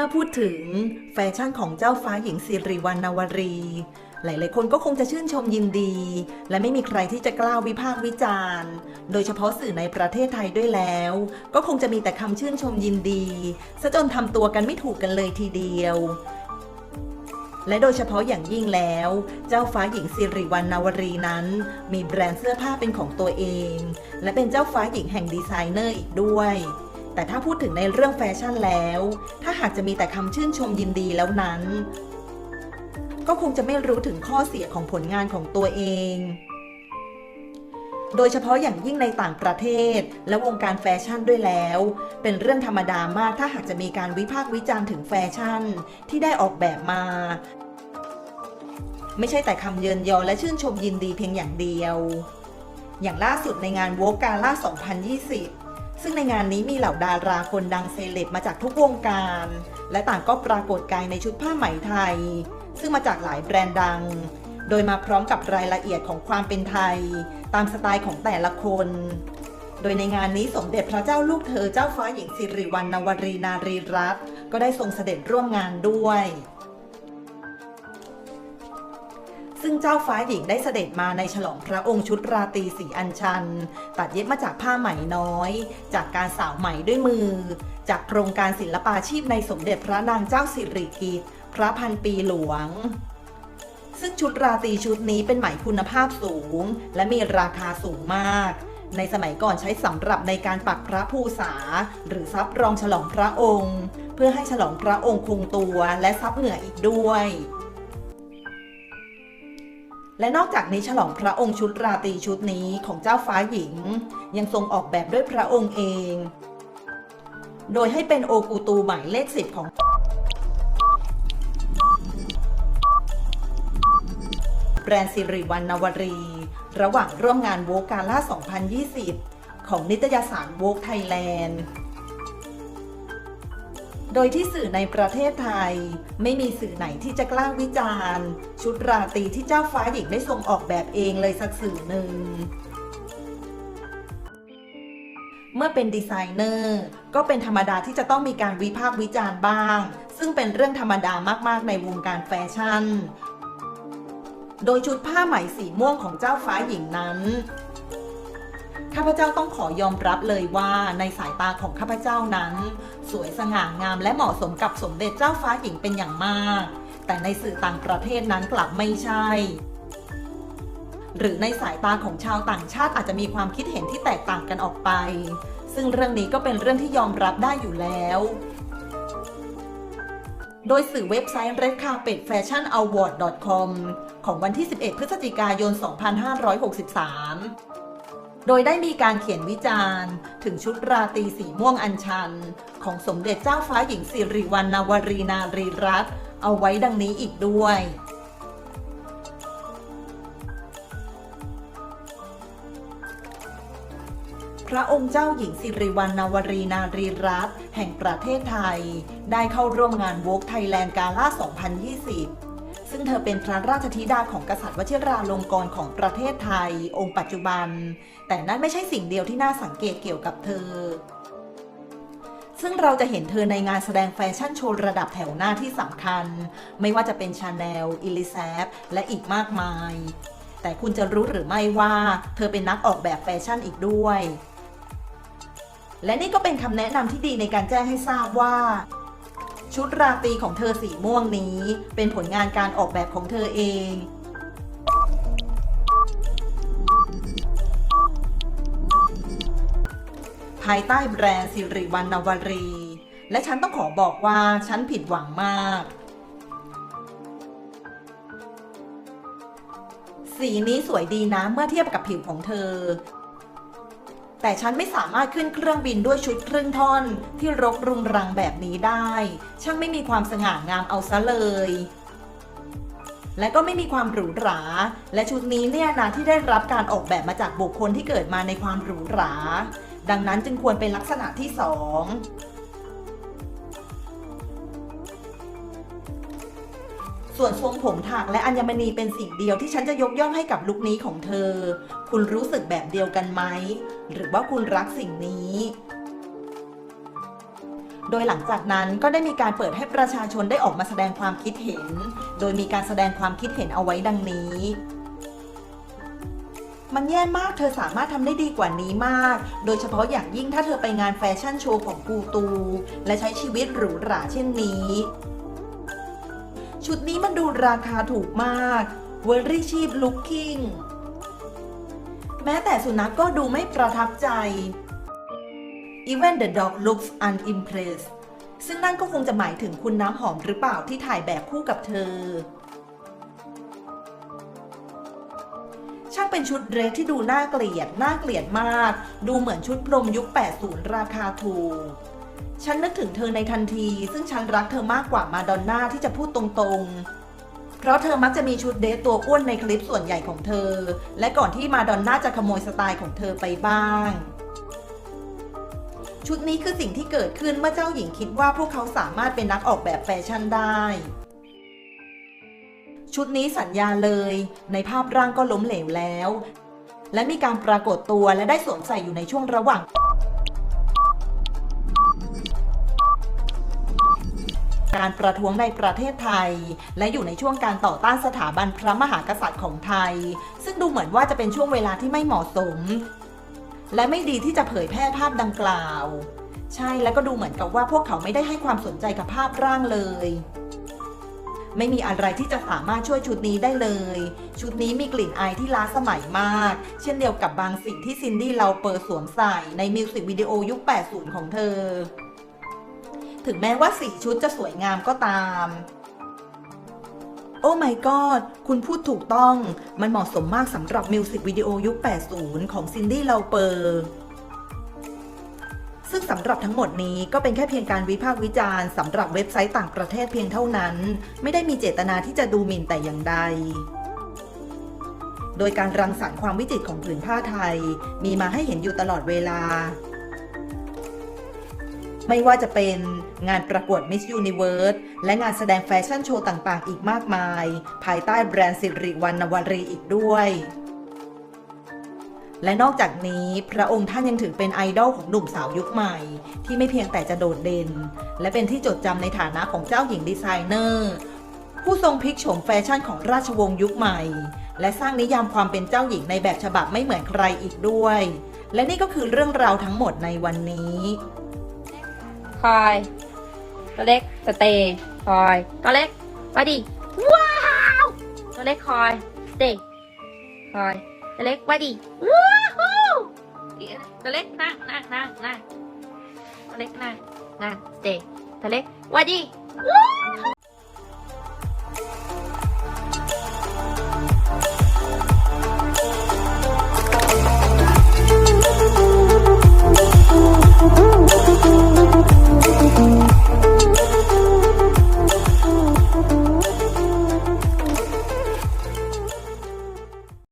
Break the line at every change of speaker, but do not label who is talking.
มื่อพูดถึงแฟชั่นของเจ้าฟ้าหญิงสิริวัณณวรี หลาย ๆ คนก็คงจะชื่นชมยินดี และไม่มีใครที่จะกล้าวิพากษ์วิจารณ์ โดยเฉพาะสื่อในประเทศไทยด้วยแล้ว ก็คงจะมีแต่คำชื่นชมยินดีซะจนทำตัวกันไม่ถูกกันเลยทีเดียวและโดยเฉพาะอย่างยิ่งแล้ว เจ้าฟ้าหญิงสิริวัณณวรีนั้น มีแบรนด์เสื้อผ้าเป็นของตัวเอง และเป็นเจ้าฟ้าหญิงแห่งดีไซเนอร์อีกด้วย แต่ถ้าพูดถึงในเรื่องแฟชั่นแล้ว ถ้าหากจะมีแต่คำชื่นชมยินดีแล้วนั้น ก็คงจะไม่รู้ถึงข้อเสียของผลงานของตัวเอง โดยเฉพาะอย่างยิ่งในต่างประเทศ และวงการแฟชั่นด้วยแล้ว เป็นเรื่องธรรมดามากถ้าหากจะมีการวิพากษ์วิจารณ์ถึงแฟชั่นที่ได้ออกแบบมา ไม่ใช่แต่คำเยินยอและชื่นชมยินดีเพียงอย่างเดียว อย่างล่าสุดในงานโวกาล่า2020 ซึ่งในงานนี้มีเหล่าดาราคนดังเซเลบมาจากทุกวงการ และต่างก็ปรากฏกายในชุดผ้าไหมไทย ซึ่งมาจากหลายแบรนด์ดัง โดยมาพร้อมกับรายละเอียดของความเป็นไทย ตามสไตล์ของแต่ละคน โดยในงานนี้สมเด็จพระเจ้าลูกเธอเจ้าฟ้าหญิงสิริวัณณวรีนารีรัตน์ก็ได้ทรงเสด็จร่วมงานด้วย ซึ่งเจ้าฟ้าหญิงได้เสด็จมาในฉลองพระองค์ชุดราตรีสีอัญชัน ตัดเย็บมาจากผ้าไหมน้อย จากการสาวไหมด้วยมือ จากโครงการศิลปาชีพในสมเด็จพระนางเจ้าสิริกิติ์พระพันปีหลวงซึ่งชุดราตรีชุดนี้เป็นไหมคุณภาพสูง และมีราคาสูงมาก ในสมัยก่อนใช้สำหรับในการปักพระภูษา หรือซับรองฉลองพระองค์ เพื่อให้ฉลองพระองค์คงตัวและซับเหงื่ออีกด้วย และนอกจากนี้ฉลองพระองค์ชุดราตรีชุดนี้ของเจ้าฟ้าหญิง ยังทรงออกแบบด้วยพระองค์เอง โดยให้เป็นโอกูตูหมายเลขสิบของแบรนด์สิริวัณณวรี ระหว่างร่วมงานโวกาล่า 2020 ของนิตยสารโวกไทยแลนด์ ดยที่สื่อในประเทศไทย ไม่มีสื่อไหนที่จะกล้าวิจารณ์ ชุดราตรีที่เจ้าฟ้าหญิงได้ทรงออกแบบเองเลยสักสื่อหนึ่งเมื่อเป็นดีไซเนอร์ก็เป็นธรรมดาที่จะต้องมีการวิพากษ์วิจารณ์บ้าง ซึ่งเป็นเรื่องธรรมดามากๆในวงการแฟชั่น โดยชุดผ้าไหมสีม่วงของเจ้าฟ้าหญิงนั้น ข้าพเจ้าต้องขอยอมรับเลยว่าในสายตาของข้าพเจ้านั้น สวยสง่างามและเหมาะสมกับสมเด็จเจ้าฟ้าหญิงเป็นอย่างมาก แต่ในสื่อต่างประเทศนั้นกลับไม่ใช่ หรือในสายตาของชาวต่างชาติอาจจะมีความคิดเห็นที่แตกต่างกันออกไป ซึ่งเรื่องนี้ก็เป็นเรื่องที่ยอมรับได้อยู่แล้วโดยสื่อเว็บไซต์ Red Carpet Fashion Award com ของวันที่ 11 พฤศจิกายน 2563 โดยได้มีการเขียนวิจารณ์ ถึงชุดราตรีสีม่วงอัญชัน ของสมเด็จเจ้าฟ้าหญิงสิริวัณณวรีนารีรัตน์เอาไว้ดังนี้อีกด้วยพระองค์เจ้าหญิงสิริวัณณวรีนารีรัตน์แห่งประเทศไทย ได้เข้าร่วมงานโวกไทยแลนด์กาล่า2020 ซึ่งเธอเป็นพระราชธิดาของกษัตริย์วชิราลงกรณ์ของประเทศไทย องค์ปัจจุบัน แต่นั่นไม่ใช่สิ่งเดียวที่น่าสังเกตเกี่ยวกับเธอ ซึ่งเราจะเห็นเธอในงานแสดงแฟชั่นโชว์ระดับแถวหน้าที่สำคัญ ไม่ว่าจะเป็นชาแนลอิลิซาบและอีกมากมาย แต่คุณจะรู้หรือไม่ว่า เธอเป็นนักออกแบบแฟชั่นอีกด้วย และนี่ก็เป็นคำแนะนำที่ดีในการแจ้งให้ทราบว่า ชุดราตรีของเธอสีม่วงนี้ เป็นผลงานการออกแบบของเธอเอง ภายใต้แบรนด์สิริวัณณวรี และฉันต้องขอบอกว่าฉันผิดหวังมาก สีนี้สวยดีนะเมื่อเทียบกับผิวของเธอ แต่ฉันไม่สามารถขึ้นเครื่องบินด้วยชุดครึ่งท่อนที่รกรุงรังแบบนี้ได้ ช่างไม่มีความสง่างามเอาซะเลย และก็ไม่มีความหรูหรา และชุดนี้เนี่ยนะที่ได้รับการออกแบบมาจากบุคคลที่เกิดมาในความหรูหรา ดังนั้นจึงควรเป็นลักษณะที่สองส่วนทรงผมถักและอัญมณีเป็นสิ่งเดียวที่ฉันจะยกย่องให้กับลุคนี้ของเธอ คุณรู้สึกแบบเดียวกันไหม หรือว่าคุณรักสิ่งนี้ โดยหลังจากนั้นก็ได้มีการเปิดให้ประชาชนได้ออกมาแสดงความคิดเห็น โดยมีการแสดงความคิดเห็นเอาไว้ดังนี้มันแย่มากเธอสามารถทำได้ดีกว่านี้มาก โดยเฉพาะอย่างยิ่งถ้าเธอไปงานแฟชั่นโชว์ของกูตู และใช้ชีวิตหรูหราเช่นนี้ ชุดนี้มันดูราคาถูกมาก very cheap looking แม้แต่สุนัขกก็ดูไม่ประทับใจ even the dog looks unimpressed ซึ่งนั่นก็คงจะหมายถึงคุณน้ำหอมหรือเปล่าที่ถ่ายแบบคู่กับเธอ ช่างเป็นชุดเดรสที่ดูน่าเกลียด น่าเกลียดมาก ดูเหมือนชุดพรมยุค 80 ราคาถูก ฉันนึกถึงเธอในทันที ซึ่งฉันรักเธอมากกว่ามาดอนน่าที่จะพูดตรงๆ เพราะเธอมักจะมีชุดเดรสตัวอ้วนในคลิปส่วนใหญ่ของเธอ และก่อนที่มาดอนน่าจะขโมยสไตล์ของเธอไปบ้าง ชุดนี้คือสิ่งที่เกิดขึ้นเมื่อเจ้าหญิงคิดว่าพวกเขาสามารถเป็นนักออกแบบแฟชั่นได้ ชุดนี้สัญญาเลย ในภาพร่างก็ล้มเหลวแล้ว และมีการปรากฏตัวและได้สวมใส่อยู่ในช่วงระหว่าง การประท้วงในประเทศไทย และอยู่ในช่วงการต่อต้านสถาบันพระมหากษัตริย์ของไทย ซึ่งดูเหมือนว่าจะเป็นช่วงเวลาที่ไม่เหมาะสม และไม่ดีที่จะเผยแพร่ภาพดังกล่าว ใช่แล้วก็ดูเหมือนกับว่าพวกเขาไม่ได้ให้ความสนใจกับภาพร่างเลยไม่มีอะไรที่จะสามารถช่วยชุดนี้ได้เลย ชุดนี้มีกลิ่นอายที่ล้าสมัยมาก เช่นเดียวกับบางสิ่งที่ซินดี้เราเปิดสวมใส่ในมิวสิกวิดีโอยุค 80 ของเธอ ถึงแม้ว่าสีชุดจะสวยงามก็ตาม โอ้ my god คุณพูดถูกต้อง มันเหมาะสมมากสำหรับมิวสิกวิดีโอยุค 80 ของซินดี้เราเปอร์ซึ่งสำหรับทั้งหมดนี้ก็เป็นแค่เพียงการวิพากษ์วิจารณ์สำหรับเว็บไซต์ต่างประเทศเพียงเท่านั้น ไม่ได้มีเจตนาที่จะดูหมิ่นแต่อย่างใด โดยการรังสรรค์ความวิจิตรของผืนผ้าไทย มีมาให้เห็นอยู่ตลอดเวลา ไม่ว่าจะเป็นงานประกวด Miss Universe และงานแสดงแฟชั่นโชว์ต่างๆ อีกมากมาย ภายใต้แบรนด์สิริวัณณวรีอีกด้วยและนอกจากนี้พระองค์ท่านยังถือเป็นไอดอลของหนุ่มสาวยุคใหม่ ที่ไม่เพียงแต่จะโดดเด่น และเป็นที่จดจำในฐานะของเจ้าหญิงดีไซเนอร์ ผู้ทรงพลิกโฉมแฟชั่นของราชวงศ์ยุคใหม่ และสร้างนิยามความเป็นเจ้าหญิงในแบบฉบับไม่เหมือนใครอีกด้วย และนี่ก็คือเรื่องราวทั้งหมดในวันนี้
คอยตัวเล็กสเตย์คอยตัวเล็กมาดิว้าวตัวเล็กคอยสเตย์คอยตัวเล็กมาดิว้าวตัวเล็กนั่งนั่งนั่งนั่งตัวเล็กนั่งนั่งสเตย์ตัวเล็กมาดิว้าว